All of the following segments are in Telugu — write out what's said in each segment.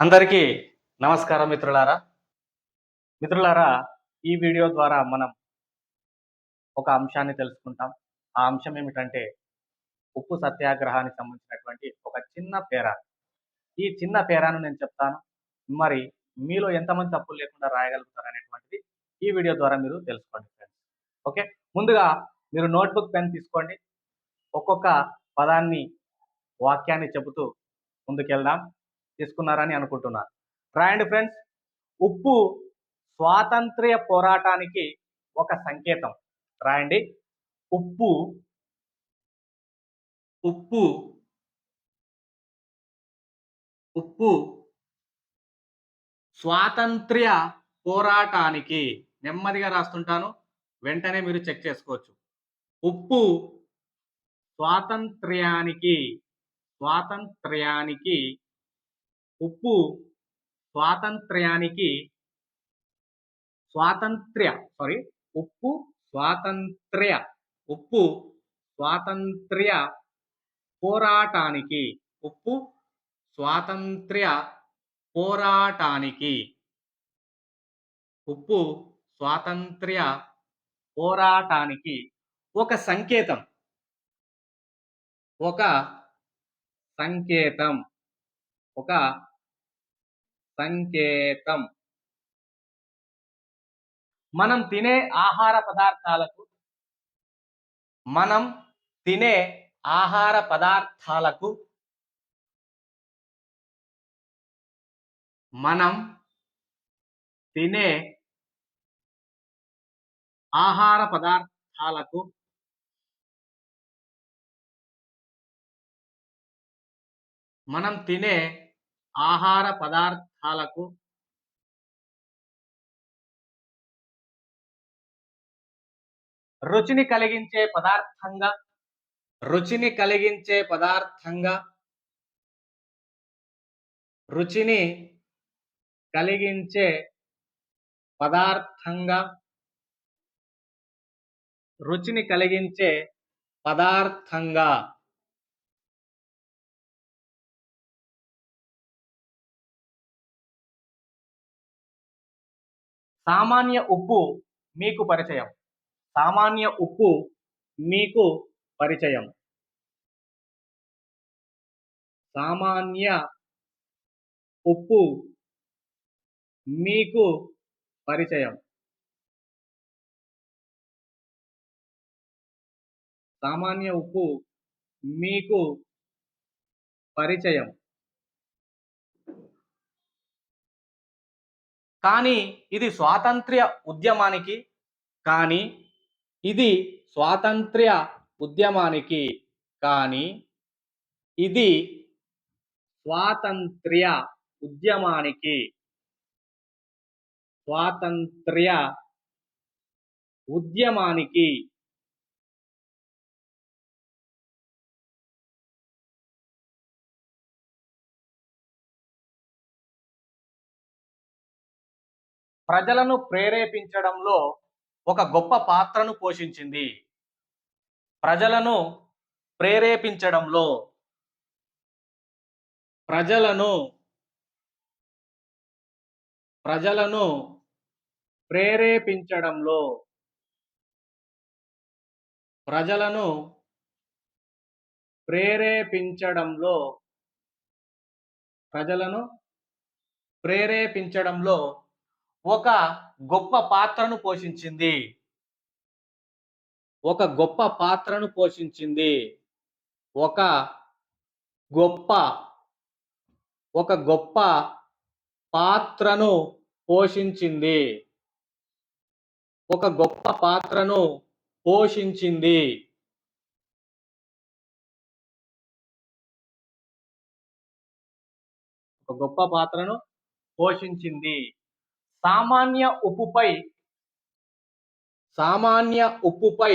అందరికీ నమస్కారం మిత్రులారా. మిత్రులారా ఈ వీడియో ద్వారా మనం ఒక అంశాన్ని తెలుసుకుంటాం. ఆ అంశం ఏమిటంటే ఉప్పు సత్యాగ్రహానికి సంబంధించినటువంటి ఒక చిన్న పేరా ఈ చిన్న పేరాను నేను చెప్తాను. మరి మీలో ఎంతమంది తప్పులు లేకుండా రాయగలుగుతారు అనేటువంటిది ఈ వీడియో ద్వారా మీరు తెలుసుకోండి ఫ్రెండ్స్ ఓకే? ముందుగా మీరు నోట్బుక్ పెన్ తీసుకోండి. ఒక్కొక్క పదాన్ని వాక్యాన్ని చెబుతూ ముందుకెళ్దాం. తీసుకున్నారని అనుకుంటున్నాను రాయండి ఫ్రెండ్స్ ఉప్పు స్వాతంత్ర్య పోరాటానికి ఒక సంకేతం. రాయండి. ఉప్పు ఉప్పు ఉప్పు స్వాతంత్ర్య పోరాటానికి నెమ్మదిగా రాస్తుంటాను. వెంటనే మీరు చెక్ చేసుకోవచ్చు. ఉప్పు స్వాతంత్ర్యానికి స్వాతంత్ర్యానికి ఉప్పు స్వాతంత్ర్యానికి స్వాతంత్ర్య సారీ ఉప్పు స్వాతంత్ర్య ఉప్పు స్వాతంత్ర్య పోరాటానికి ఉప్పు స్వాతంత్ర్య పోరాటానికి ఉప్పు స్వాతంత్ర్య పోరాటానికి ఒక సంకేతం. ఒక సంకేతం. ఒక సంకేతం. మనం తినే ఆహార పదార్థాలకు మనం తినే ఆహార పదార్థాలకు మనం తినే ఆహార పదార్థాలకు మనం తినే ఆహార పదార్థాలకు రుచిని కలిగించే పదార్థంగా రుచిని కలిగించే పదార్థంగా రుచిని కలిగించే పదార్థంగా రుచిని కలిగించే పదార్థంగా. సామాన్య ఉప్పు మీకు పరిచయం. సామాన్య ఉప్పు మీకు పరిచయం. సామాన్య ఉప్పు మీకు పరిచయం. సామాన్య ఉప్పు మీకు పరిచయం. కానీ ఇది స్వాతంత్ర్య ఉద్యమానికి కానీ ఇది స్వాతంత్ర్య ఉద్యమానికి కానీ ఇది స్వాతంత్ర్య ఉద్యమానికి. స్వాతంత్ర్య ఉద్యమానికి ప్రజలను ప్రేరేపించడంలో ఒక గొప్ప పాత్రను పోషించింది. ప్రజలను ప్రేరేపించడంలో ప్రజలను ప్రజలను ప్రేరేపించడంలో ప్రజలను ప్రేరేపించడంలో ప్రజలను ప్రేరేపించడంలో ఒక గొప్ప పాత్రను పోషించింది. ఒక గొప్ప పాత్రను పోషించింది. ఒక గొప్ప ఒక గొప్ప పాత్రను పోషించింది. ఒక గొప్ప పాత్రను పోషించింది. ఒక గొప్ప పాత్రను పోషించింది. సామాన్య ఉప్పుపై సామాన్య ఉప్పుపై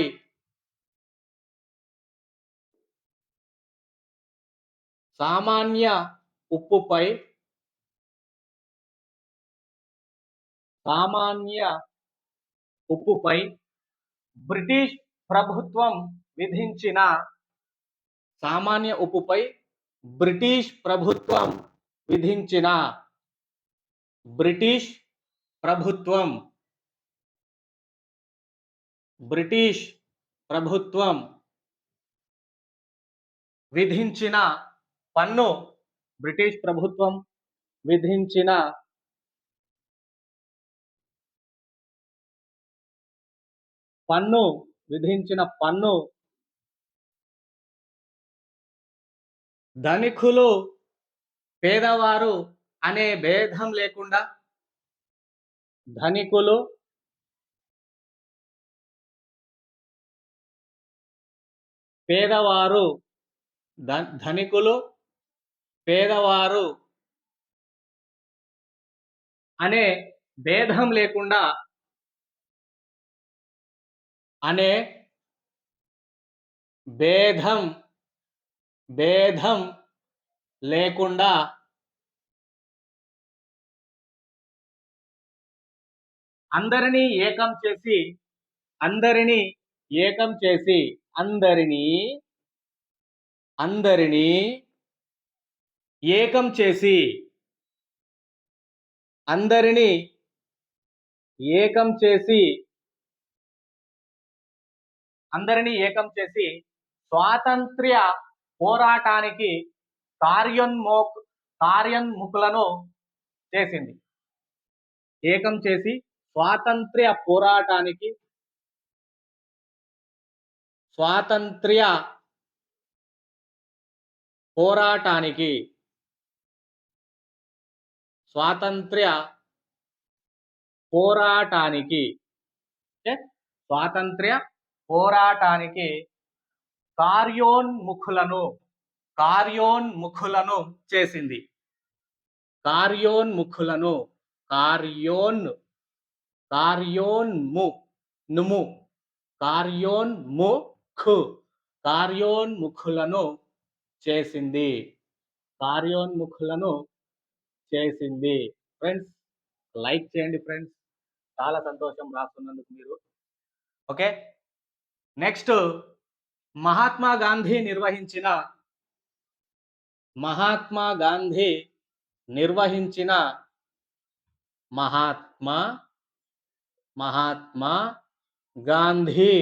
సామాన్య ఉప్పుపై సామాన్య ఉప్పుపై బ్రిటిష్ ప్రభుత్వం విధించిన సామాన్య ఉప్పుపై బ్రిటిష్ ప్రభుత్వం విధించిన బ్రిటిష్ ప్రభుత్వం. బ్రిటిష్ ప్రభుత్వం విధించిన పన్ను బ్రిటిష్ ప్రభుత్వం విధించిన పన్ను విధించిన పన్ను ధనికులు పేదవారు అనే భేదం లేకుండా ధనికులు పేదవారు ధనికులు పేదవారు అనే భేదం లేకుండా అనే భేదం భేదం లేకుండా అందరినీ ఏకం చేసి అందరినీ ఏకం చేసి అందరినీ అందరినీ ఏకం చేసి అందరినీ ఏకం చేసి అందరినీ ఏకం చేసి స్వాతంత్ర్య పోరాటానికి కార్యోన్మోక్ కార్యోన్ముఖులను చేసింది. ఏకం చేసి స్వాతంత్ర్య పోరాటానికి స్వాతంత్ర్య పోరాటానికి స్వాతంత్ర్య పోరాటానికి అంటే స్వాతంత్ర్య పోరాటానికి కార్యోన్ముఖులను కార్యోన్ముఖులను చేసింది. కార్యోన్ముఖులను కార్యోన్ కార్యోన్ము నుము. కార్యోన్ముఖు కార్యోన్ముఖులను చేసింది. కార్యోన్ముఖులను చేసింది. ఫ్రెండ్స్ లైక్ చేయండి ఫ్రెండ్స్. చాలా సంతోషం రాస్తున్నందుకు మీరు. ఓకే? నెక్స్ట్ మహాత్మా గాంధీ నిర్వహించిన మహాత్మా గాంధీ నిర్వహించిన మహాత్మా మహాత్మా గాంధీ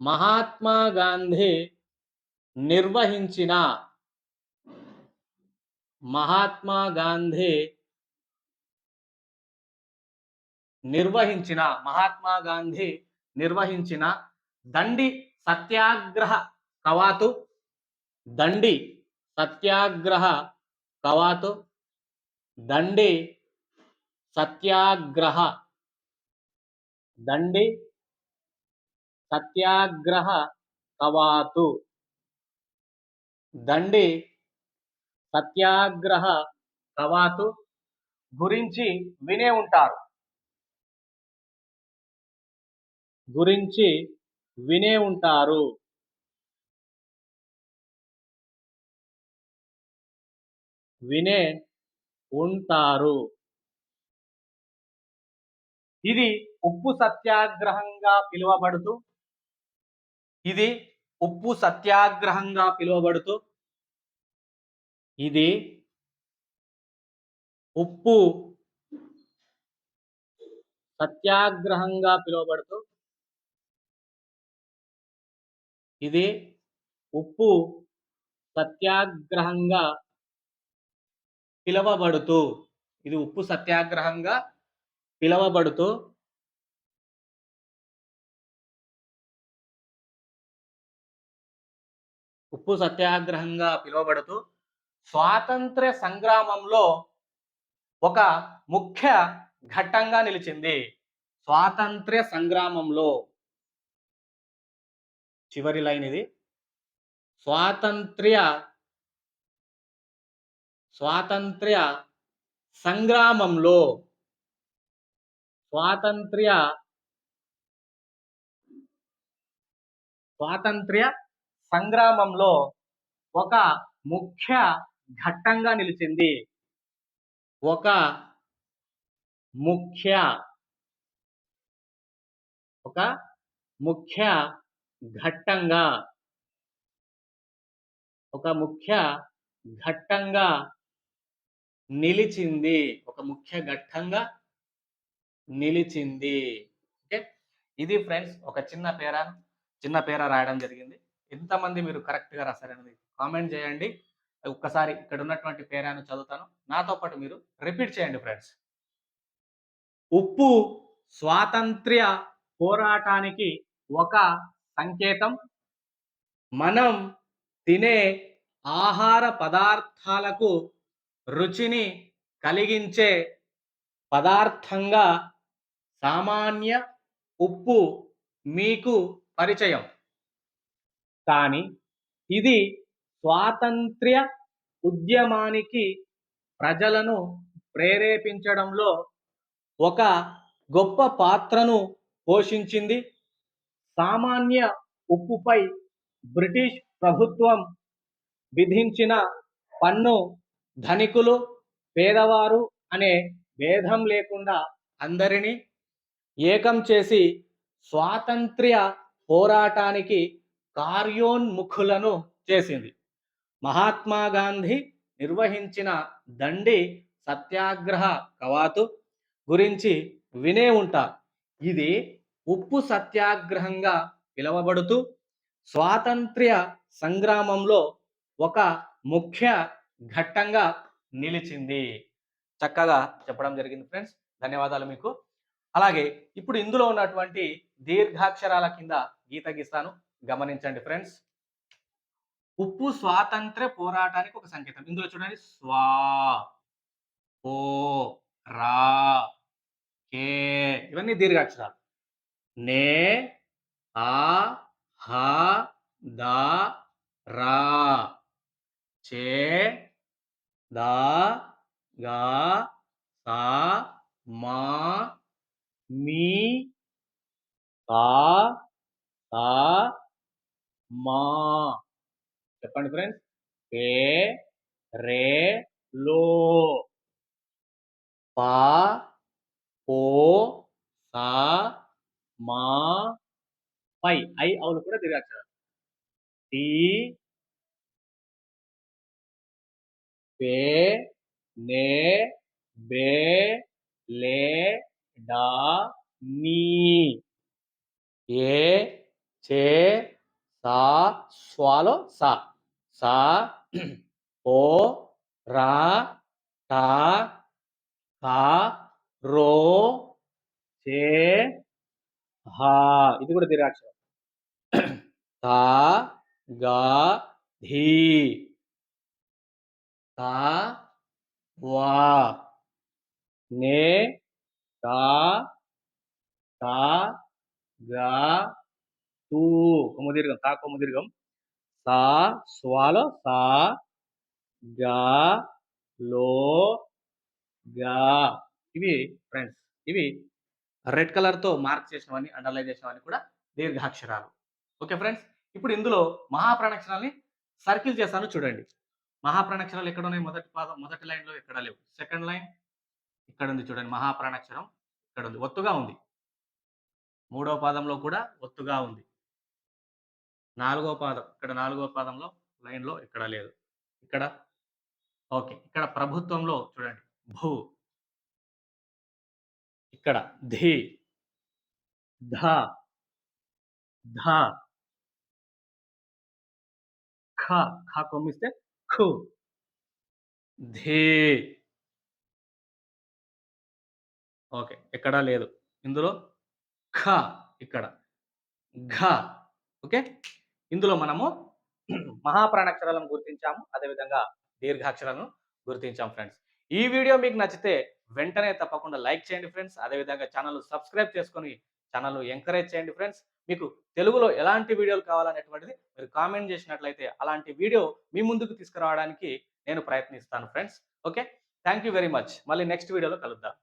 మహాత్మా గాంధీ నిర్వహించిన మహాత్మా గాంధీ నిర్వహించిన మహాత్మా గాంధీ నిర్వహించిన దండి సత్యాగ్రహ కవాతు దండి సత్యాగ్రహ కవాతు దండి సత్యాగ్రహ దండి సత్యాగ్రహ కవాతు. దండి సత్యాగ్రహ కవాతు గురించి వినే ఉంటారు. గురించి వినే ఉంటారు. వినే ఉంటారు. ఇది ఉప్పు సత్యాగ్రహంగా పిలువబడుతూ ఇది ఉప్పు సత్యాగ్రహంగా పిలువబడుతూ ఇది ఉప్పు సత్యాగ్రహంగా పిలువబడుతూ ఇది ఉప్పు సత్యాగ్రహంగా పిలువబడుతూ ఇది ఉప్పు సత్యాగ్రహంగా పిలువబడుతూ ఉప్పు సత్యాగ్రహంగా పిలువబడుతూ స్వాతంత్ర్య సంగ్రామంలో ఒక ముఖ్య ఘట్టంగా నిలిచింది. స్వాతంత్ర్య సంగ్రామంలో చివరి లైన్ ఇది. స్వాతంత్ర్య స్వాతంత్ర్య సంగ్రామంలో స్వాతంత్ర్య స్వాతంత్ర్య సంగ్రామంలో ఒక ముఖ్య ఘట్టంగా నిలిచింది. ఒక ముఖ్య ఒక ముఖ్య ఘట్టంగా ఒక ముఖ్య ఘట్టంగా నిలిచింది. ఒక ముఖ్య ఘట్టంగా నిలిచింది. ఓకే? ఇది ఫ్రెండ్స్ ఒక చిన్న పేరా చిన్న పేరా రాయడం జరిగింది. ఎంతమంది మీరు కరెక్ట్గా రాశారనేది కామెంట్ చేయండి. ఒక్కసారి ఇక్కడ ఉన్నటువంటి పేరాను చదువుతాను. నాతో పాటు మీరు రిపీట్ చేయండి ఫ్రెండ్స్. ఉప్పు స్వాతంత్ర్య పోరాటానికి ఒక సంకేతం. మనం తినే ఆహార పదార్థాలకు రుచిని కలిగించే పదార్థంగా సామాన్య ఉప్పు మీకు పరిచయం. కానీ ఇది స్వాతంత్ర్య ఉద్యమానికి ప్రజలను ప్రేరేపించడంలో ఒక గొప్ప పాత్రను పోషించింది. సామాన్య ఉప్పుపై బ్రిటిష్ ప్రభుత్వం విధించిన పన్ను ధనికులు పేదవారు అనే భేదం లేకుండా అందరినీ ఏకం చేసి స్వాతంత్ర్య పోరాటానికి కార్యోన్ముఖులను చేసింది. మహాత్మా గాంధీ నిర్వహించిన దండి సత్యాగ్రహ కవాతు గురించి వినే ఉంటారు ఇది ఉప్పు సత్యాగ్రహంగా పిలువబడుతూ స్వాతంత్ర్య సంగ్రామంలో ఒక ముఖ్య ఘట్టంగా నిలిచింది. చక్కగా చెప్పడం జరిగింది ఫ్రెండ్స్. ధన్యవాదాలు మీకు. అలాగే ఇప్పుడు ఇందులో ఉన్నటువంటి దీర్ఘాక్షరాల కింద గీత గీస్తాను. గమనించండి ఫ్రెండ్స్. ఉప్పు స్వాతంత్ర పోరాటానికి ఒక సంకేతం. ఇందులో చూడండి. స్వా ఓ రా కే ఇవన్నీ దీర్ఘాక్షరాలు. నే ఆ హ దా రా చే దా గా సా మా మీ కా సా మా. చెప్పండి ఫ్రెండ్స్. పే రే లో. పా పో సా మా పై. ఐ అవులు కూడా దీర్ఘాక్షరాలు టీ పే నే బే లే డా నీ. ఏ చే సా స్వాలో సా. సా ఓ రా టా కా రో చే హా. ఇది కూడా దీర్ఘాక్షరం తా గా ధీ. తా వా. నే తా తా గా తూ కొమ్ము తా కొమ్మదీర్ఘం సా స్వాలో సా గా లో గా. ఇవి ఫ్రెండ్స్ ఇవి రెడ్ కలర్తో మార్క్ చేసినవన్నీ అండర్లైన్ చేసినవన్నీ కూడా దీర్ఘాక్షరాలు. Okay friends? ఇప్పుడు ఇందులో మహాప్రాణాక్షరాల్ని సర్కిల్ చేస్తాను చూడండి. మహాప్రాణాక్షరాలు ఎక్కడ ఉన్నాయి మొదటి పాదం మొదటి లైన్లో ఎక్కడ లేవు. సెకండ్ లైన్ ఇక్కడ ఉంది చూడండి. మహాప్రాణాక్షరం ఇక్కడ ఉంది ఒత్తుగా ఉంది. మూడవ పాదంలో కూడా ఒత్తుగా ఉంది. నాలుగో పాదం ఇక్కడ నాలుగో పాదంలో లైన్లో ఇక్కడ లేదు. ఇక్కడ ఓకే. ఇక్కడ ప్రభుత్వంలో చూడండి. భూ. ఇక్కడ ధి. ధ. ధ. ఖ. ఖ కొమ్మిస్తే ఖు. ధీ. ఓకే. ఎక్కడా లేదు. ఇందులో ఖ ఇక్కడ. ఘ. ఓకే? ఇందులో మనము మహాప్రాణాక్షరాలను గుర్తించాము అదేవిధంగా దీర్ఘాక్షరాలను గుర్తించాం ఫ్రెండ్స్ ఈ వీడియో మీకు నచ్చితే వెంటనే తప్పకుండా లైక్ చేయండి ఫ్రెండ్స్ అదేవిధంగా ఛానల్ సబ్స్క్రైబ్ చేసుకొని ఛానల్ ఎంకరేజ్ చేయండి ఫ్రెండ్స్ మీకు తెలుగులో ఎలాంటి వీడియోలు కావాలనేటువంటిది మీరు కామెంట్ చేసినట్లయితే అలాంటి వీడియో మీ ముందుకు తీసుకురావడానికి నేను ప్రయత్నిస్తాను friends okay thank you very much మళ్ళీ నెక్స్ట్ వీడియోలో కలుద్దాం.